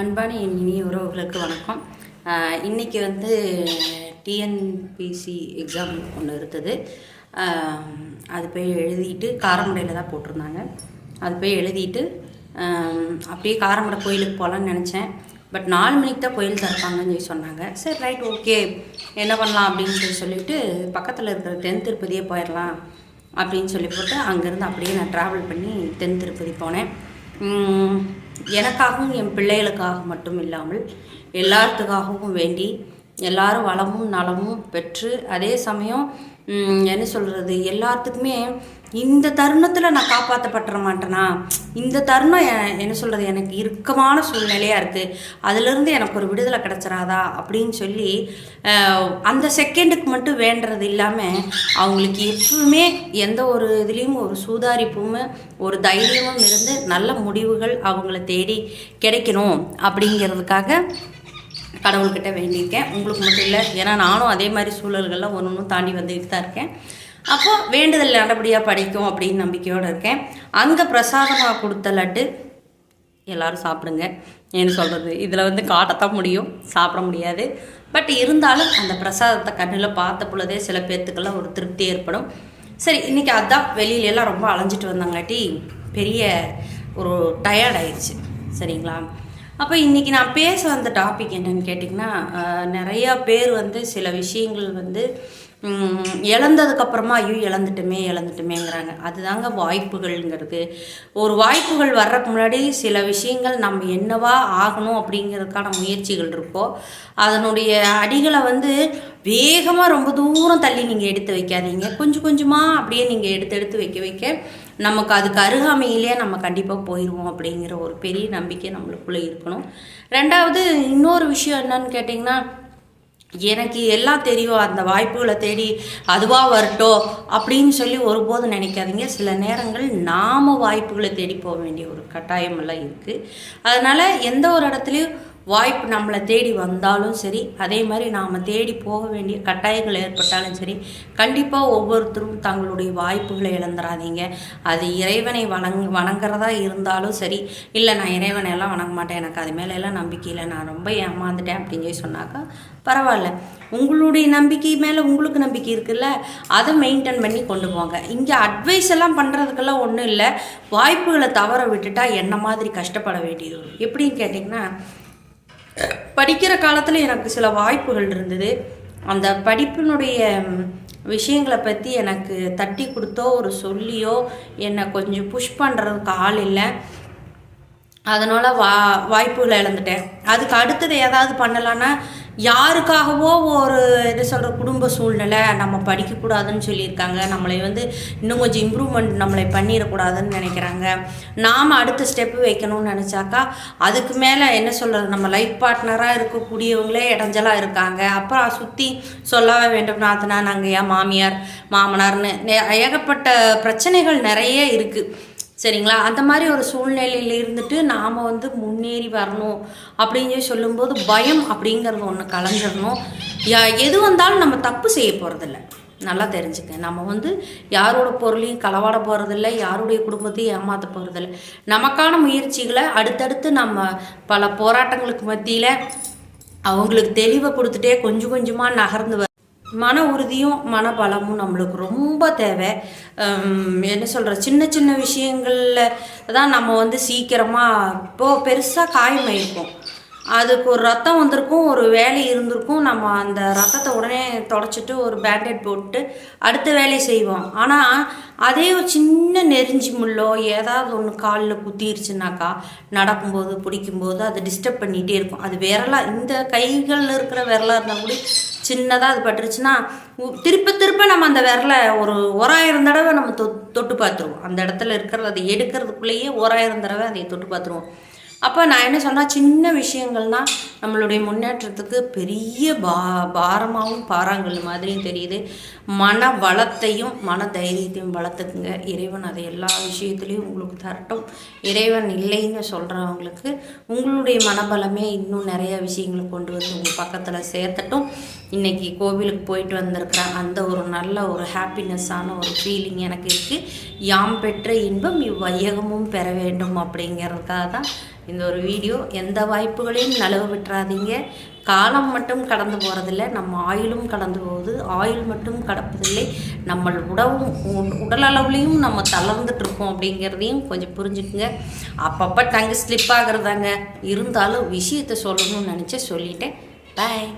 அன்பான என் இனிய உறவுகளுக்கு வணக்கம். இன்றைக்கி இன்னைக்கு வந்து டிஎன்பிசி எக்ஸாம் ஒன்று இருந்தது அது போய் எழுதிட்டு காரமடையில் தான் போட்டிருந்தாங்க. அது போய் எழுதிட்டு அப்படியே காரமடை கோயிலுக்கு போகலான்னு நினச்சேன். பட் நாலு மணிக்கு தான் கோயில் திறப்பாங்கன்னு சொல்லி சொன்னாங்க. சரி ரைட் ஓகே என்ன பண்ணலாம் அப்படின்னு சொல்லி சொல்லிட்டு பக்கத்தில் இருக்கிற தென் திருப்பதியே போயிடலாம் அப்படின்னு சொல்லி போட்டு அங்கேருந்து அப்படியே நான் ட்ராவல் பண்ணி தென் திருப்பதி போனேன். எனக்காகவும் என் பிள்ளைகளுக்காக மட்டும் இல்லாமல் எல்லாத்துக்காகவும் வேண்டி எல்லாரும் வளமும் நலமும் பெற்று அதே சமயம் என்ன சொல்கிறது எல்லாத்துக்குமே இந்த தருணத்தில் நான் காப்பாற்றப்பட்டுற மாட்டேனா? இந்த தருணம் என்ன சொல்கிறது எனக்கு இறுக்கமான சூழ்நிலையாக இருக்குது அதுலேருந்து எனக்கு ஒரு விடுதலை கிடச்சிராதா? அப்படின்னு சொல்லி அந்த செகண்டுக்கு மட்டும் வேண்டுறது இல்லாமல் அவங்களுக்கு எப்பவுமே எந்த ஒரு இதுலேயும் ஒரு சூதாரிப்பும் ஒரு தைரியமும் இருந்து நல்ல முடிவுகள் அவங்கள தேடி கிடைக்கணும் அப்படிங்கிறதுக்காக கடவுள்கிட்ட வேண்டியிருக்கேன். உங்களுக்கு மட்டும் இல்லை ஏன்னா நானும் அதே மாதிரி சூழல்கள்லாம் ஒன்று ஒன்றும் தாண்டி வந்துக்கிட்டு தான் இருக்கேன். அப்போ வேண்டுதல் நல்லபடியாக படிக்கும் அப்படின்னு நம்பிக்கையோடு இருக்கேன். அங்கே பிரசாதமாக கொடுத்த லட்டு எல்லோரும் சாப்பிடுங்க. என்ன சொல்கிறது இதில் வந்து காட்டத்தான் முடியும் சாப்பிட முடியாது. பட் இருந்தாலும் அந்த பிரசாதத்தை கண்ணில் பார்த்த பொழுதே சில பேர்த்துக்கெல்லாம் ஒரு திருப்தி ஏற்படும். சரி இன்றைக்கி அதான் வெளியில எல்லாம் ரொம்ப அலைஞ்சிட்டு வந்தாங்காட்டி பெரிய ஒரு டயர்ட் ஆயிடுச்சு சரிங்களா? அப்போ இன்றைக்கி நான் பேச வந்த டாபிக் என்னன்னு கேட்டிங்கன்னா நிறையா பேர் வந்து சில விஷயங்கள் வந்து இழந்ததுக்கப்புறமா ஐயோ இழந்துட்டுமே இழந்துட்டுமேங்கிறாங்க. அதுதாங்க வாய்ப்புகள்ங்கிறது. ஒரு வாய்ப்புகள் வர்றதுக்கு முன்னாடி சில விஷயங்கள் நம்ம என்னவா ஆகணும் அப்படிங்கிறதுக்கான முயற்சிகள் இருக்கோ அதனுடைய அடிகளை வந்து வேகமாக ரொம்ப தூரம் தள்ளி நீங்கள் எடுத்து வைக்காதீங்க. கொஞ்சம் கொஞ்சமாக அப்படியே நீங்கள் எடுத்து எடுத்து வைக்க வைக்க நமக்கு அதுக்கு அருகாமையிலே நம்ம கண்டிப்பாக போயிடுவோம் அப்படிங்கிற ஒரு பெரிய நம்பிக்கை நம்மளுக்குள்ளே இருக்கணும். ரெண்டாவது இன்னொரு விஷயம் என்னன்னு கேட்டிங்கன்னா எனக்கு எல்லாம் தெரியும் அந்த வாய்ப்புகளை தேடி அதுவாக வரட்டும் அப்படின்னு சொல்லி ஒருபோதும் நினைக்காதீங்க. சில நேரங்கள் நாம் வாய்ப்புகளை தேடி போக வேண்டிய ஒரு கட்டாயமெல்லாம் இருக்குது அதனால் எந்த ஒரு இடத்துலையும் வாய்ப்பு நம்மளை தேடி வந்தாலும் சரி அதே மாதிரி நாம் தேடி போக வேண்டிய கட்டாயங்கள் ஏற்பட்டாலும் சரி கண்டிப்பாக ஒவ்வொருத்தரும் தங்களுடைய வாய்ப்புகளை இழந்துடாதீங்க அது இறைவனை வணங் வணங்குறதா இருந்தாலும் சரி இல்லை நான் இறைவனை எல்லாம் வணங்க மாட்டேன் எனக்கு அது மேலே எல்லாம் நம்பிக்கை இல்லை நான் ரொம்ப ஏமாந்துட்டேன் அப்படின்னு சொல்லி சொன்னாக்கா பரவாயில்ல. உங்களுடைய நம்பிக்கை மேலே உங்களுக்கு நம்பிக்கை இருக்குல்ல அதை மெயின்டைன் பண்ணி கொண்டு போங்க. இங்கே அட்வைஸ் எல்லாம் பண்ணுறதுக்கெல்லாம் ஒன்றும் இல்லை வாய்ப்புகளை தவற விட்டுட்டா என்ன மாதிரி கஷ்டப்பட வேண்டியது எப்படின்னு கேட்டிங்கன்னா படிக்கிற காலத்தில் எனக்கு சில வாய்ப்புகள் இருந்தது. அந்த படிப்பினுடைய விஷயங்களை பற்றி எனக்கு தட்டி கொடுத்தோ ஒரு சொல்லியோ என்னை கொஞ்சம் புஷ் பண்ணுறதுக்கு ஆள் இல்லை. அதனால் வா வாய்ப்புகளை இழந்துட்டேன். அதுக்கு அடுத்தது ஏதாவது பண்ணலான்னா யாருக்காகவோ ஒரு என்ன சொல்கிற குடும்ப சூழ்நிலை நம்ம படிக்கக்கூடாதுன்னு சொல்லியிருக்காங்க. நம்மளை வந்து இன்னும் கொஞ்சம் இம்ப்ரூவ்மெண்ட் நம்மளை பண்ணிடக்கூடாதுன்னு நினைக்கிறாங்க. நாம் அடுத்த ஸ்டெப்பு வைக்கணும்னு நினச்சாக்கா அதுக்கு மேலே என்ன சொல்கிறது நம்ம லைஃப் பார்ட்னராக இருக்கக்கூடியவங்களே இடைஞ்சலாக இருக்காங்க. அப்புறம் சுற்றி சொல்லவே வேண்டும். நாத்தனா நாங்கள் ஏன் மாமியார் மாமனார்னு. ஏகப்பட்ட பிரச்சனைகள் நிறைய இருக்குது சரிங்களா? அந்த மாதிரி ஒரு சூழ்நிலையில் இருந்துட்டு நாம் வந்து முன்னேறி வரணும் அப்படின்னு சொல்லி சொல்லும்போது பயம் அப்படிங்கிறது ஒன்று கலந்துடணும் யா எது வந்தாலும் நம்ம தப்பு செய்ய போகிறதில்ல நல்லா தெரிஞ்சுக்க. நம்ம வந்து யாரோட பொருளையும் களவாட போகிறதில்ல யாருடைய குடும்பத்தையும் ஏமாற்ற போகிறதில்ல நமக்கான முயற்சிகளை அடுத்தடுத்து நம்ம பல போராட்டங்களுக்கு மத்தியில் அவங்களுக்கு தெளிவை கொடுத்துட்டே கொஞ்சம் கொஞ்சமாக நகர்ந்து வ மன உறுதியும் மனபலமும் நம்மளுக்கு ரொம்ப தேவை. என்ன சொல்கிற சின்ன சின்ன விஷயங்களில் தான் நம்ம வந்து சீக்கிரமாக இப்போது பெருசாக காயமாயிருக்கும் அதுக்கு ஒரு ரத்தம் வந்திருக்கும் ஒரு வேலை இருந்திருக்கும். நம்ம அந்த ரத்தத்தை உடனே தொடச்சிட்டு ஒரு பேண்டேட் போட்டு அடுத்த வேலையை செய்வோம். ஆனால் அதே ஒரு சின்ன நெறிஞ்சி முள்ளோ ஏதாவது ஒன்று காலில் குத்திருச்சுனாக்கா நடக்கும்போது பிடிக்கும்போது அதை டிஸ்டர்ப் பண்ணிகிட்டே இருக்கும். அது விரலாக இந்த கைகளில் இருக்கிற விரலாக இருந்தால் கூட சின்னதாக அது பட்டுருச்சுன்னா திருப்ப திருப்ப நம்ம அந்த விரலை ஒரு ஓராயிரம் தடவை நம்ம தொ தொட்டு பார்த்துருவோம். அந்த இடத்துல இருக்கிறத அதை எடுக்கிறதுக்குள்ளேயே ஓராயிரம் தடவை அதை தொட்டு பார்த்துருவோம். அப்போ நான் என்ன சொன்னால் சின்ன விஷயங்கள்னால் நம்மளுடைய முன்னேற்றத்துக்கு பெரிய பா பாரமாகவும் பாறாங்கல் மாதிரியும் தெரியுது. மன வளத்தையும் மன தைரியத்தையும் வளர்த்துக்குங்க. இறைவன் அதை எல்லா விஷயத்துலேயும் உங்களுக்கு தரட்டும். இறைவன் இல்லைன்னு சொல்கிறவங்களுக்கு உங்களுடைய மனபலமே இன்னும் நிறைய விஷயங்களை கொண்டு வந்து உங்கள் பக்கத்தில் சேர்த்தட்டும். இன்றைக்கி கோவிலுக்கு போயிட்டு வந்திருக்கிற அந்த ஒரு நல்ல ஒரு ஹாப்பினஸ்ஸான ஒரு ஃபீலிங் எனக்கு இருக்குது யாம் பெற்ற இன்பம் இவ்வையகமும் பெற வேண்டும் அப்படிங்கிறதுக்காக தான் இந்த ஒரு வீடியோ. எந்த வாய்ப்புகளையும் நழுவ விட்டுறாதீங்க. காலம் மட்டும் கடந்து போகிறதில்ல நம்ம ஆயுளும் கடந்து போகுது. ஆயுள் மட்டும் கடப்பதில்லை. நம்ம உடவும் உ- உடல் அளவுலேயும் நம்ம தளர்ந்துட்டு இருக்கோம் அப்படிங்கிறதையும் கொஞ்சம் புரிஞ்சுக்குங்க. அப்பப்போ டங்கு ஸ்லிப் ஆகுறதாங்க. இருந்தாலும் விஷயத்தை சொல்லணும்னு நினச்சி சொல்லிட்டேன். பாய்